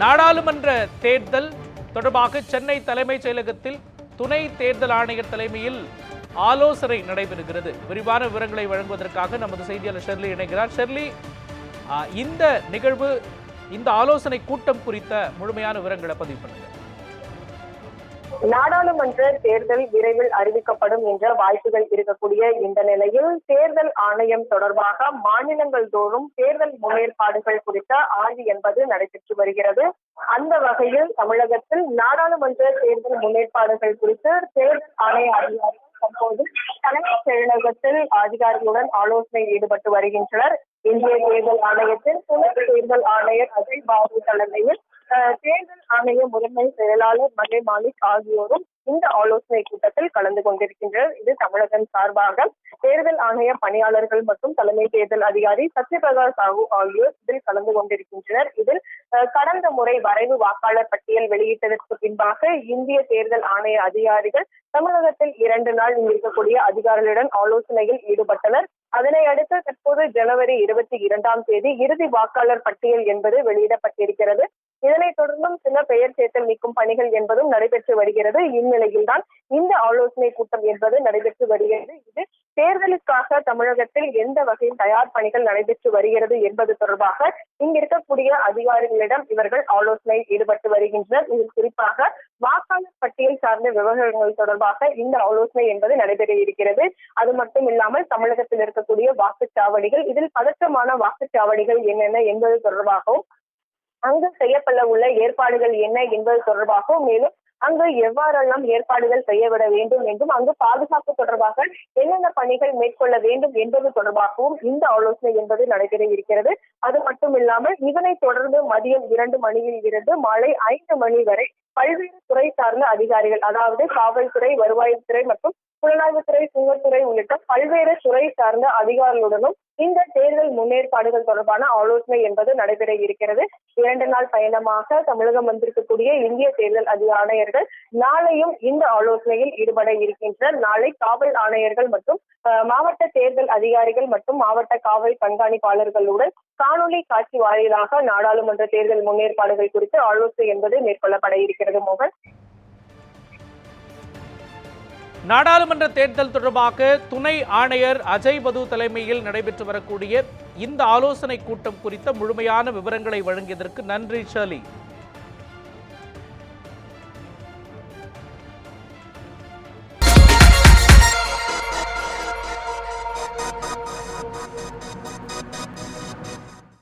நாடாளுமன்ற தேர்தல் தொடர்பாக சென்னை தலைமைச் செயலகத்தில் துணை தேர்தல் ஆணையர் தலைமையில் ஆலோசனை நடைபெறுகிறது. விரிவான விவரங்களை வழங்குவதற்காக நமது செய்தியாளர் ஷெர்லி இணைகிறார். ஷெர்லி இந்த நிகழ்வு இந்த ஆலோசனை கூட்டம் குறித்த முழுமையான விவரங்களை பதிவு பண்ணுங்கள் நாடாளுமன்ற தேர்தல் விரைவில் அறிவிக்கப்படும் என்ற வாய்ப்புகள் இருக்கக்கூடிய இந்த நிலையில் தேர்தல் ஆணையம் தொடர்பாக மாநிலங்கள் தோறும் தேர்தல் முன்னேற்பாடுகள் குறித்த ஆய்வு என்பது நடைபெற்று வருகிறது. அந்த வகையில் தமிழகத்தில் நாடாளுமன்ற தேர்தல் முன்னேற்பாடுகள் குறித்து தேர்தல் ஆணைய அதிகாரிகள் தற்போது தலைமைச் செயலகத்தில் அதிகாரிகளுடன் ஆலோசனை ஈடுபட்டு வருகின்றனர். இந்திய தேர்தல் ஆணையத்தின் துணை தேர்தல் ஆணையர் அஜய் பாபு தலைமையில் தேர்தல் ஆணைய முதன்மை செயலாளர் மகே மாலிக் ஆகியோரும் இந்த ஆலோசனை கூட்டத்தில் கலந்து கொண்டிருக்கின்றனர். இது தமிழகம் சார்பாக தேர்தல் ஆணைய பணியாளர்கள் மற்றும் தலைமை தேர்தல் அதிகாரி சத்யபிரகாஷ் சாஹூ ஆகியோர் இதில் கலந்து கொண்டிருக்கின்றனர். இதில் கடந்த முறை வரைவு வாக்காளர் பட்டியல் வெளியிட்டதற்கு பின்பாக இந்திய தேர்தல் ஆணைய அதிகாரிகள் தமிழகத்தில் இரண்டு நாள் இருக்கக்கூடிய அதிகாரிகளுடன் ஆலோசனையில் ஈடுபட்டனர். அதனை அடுத்து தற்போது ஜனவரி இருபத்தி இரண்டாம் தேதி இறுதி வாக்காளர் பட்டியல் என்பது வெளியிடப்பட்டிருக்கிறது. இதனைத் தொடர்ந்தும் சில பெயர் சேர்த்தல் நீக்கும் பணிகள் என்பதும் நடைபெற்று வருகிறது. இந்நிலையில்தான் இந்த ஆலோசனை கூட்டம் என்பது நடைபெற்று வருகிறது. இது தேர்தலுக்காக தமிழகத்தில் எந்த வகையில் தயார் பணிகள் நடைபெற்று வருகிறது என்பது தொடர்பாக இங்கிருக்கக்கூடிய அதிகாரிகளிடம் இவர்கள் ஆலோசனை ஈடுபட்டு வருகின்றனர். இதில் குறிப்பாக வாக்காளர் பட்டியல் சார்ந்த விவகாரங்கள் தொடர்பாக இந்த ஆலோசனை என்பது நடைபெற இருக்கிறது. அது மட்டும் இல்லாமல் தமிழகத்தில் இருக்கக்கூடிய வாக்குச்சாவடிகள் இதில் பதற்றமான வாக்குச்சாவடிகள் என்னென்ன என்பது தொடர்பாகவும் அங்கு செய்யப்பட உள்ள ஏற்பாடுகள் என்ன என்பது தொடர்பாகவும் மேலும் அங்கு எவ்வாறெல்லாம் ஏற்பாடுகள் செய்யப்பட வேண்டும் என்றும் அங்கு பாதுகாப்பு தொடர்பாக என்னென்ன பணிகள் மேற்கொள்ள வேண்டும் என்பது தொடர்பாகவும் இந்த ஆலோசனை என்பது நடைபெற இருக்கிறது. அது மட்டும் இல்லாமல் இதனைத் தொடர்ந்து மதியம் இரண்டு மணியில் இருந்து மாலை ஐந்து மணி வரை பல்வேறு துறை சார்ந்த அதிகாரிகள் அதாவது காவல்துறை வருவாய்த்துறை மற்றும் புலனாய்வுத்துறை சுங்கத்துறை உள்ளிட்ட பல்வேறு துறை சார்ந்த அதிகாரிகளுடனும் இந்த தேர்தல் முன்னேற்பாடுகள் தொடர்பான ஆலோசனை என்பது நடைபெற இருக்கிறது. இரண்டு நாள் பயணமாக தமிழகம் வந்திருக்கக்கூடிய இந்திய தேர்தல் ஆணையர்கள் நாளையும் இந்த ஆலோசனையில் ஈடுபட இருக்கின்றனர். நாளை காவல் ஆணையர்கள் மற்றும் மாவட்ட தேர்தல் அதிகாரிகள் மற்றும் மாவட்ட காவல் கண்காணிப்பாளர்களுடன் காணொலி காட்சி வாயிலாக நாடாளுமன்ற தேர்தல் முன்னேற்பாடுகள் குறித்து ஆலோசனை என்பது மேற்கொள்ளப்பட இருக்கிறது மோகன். நாடாளுமன்ற தேர்தல் தொடர்பாக துணை ஆணையர் அஜய் பது தலைமையில் நடைபெற்று வரக்கூடிய இந்த ஆலோசனை கூட்டம் குறித்த முழுமையான விவரங்களை வழங்கியதற்கு நன்றி ஷர்லி.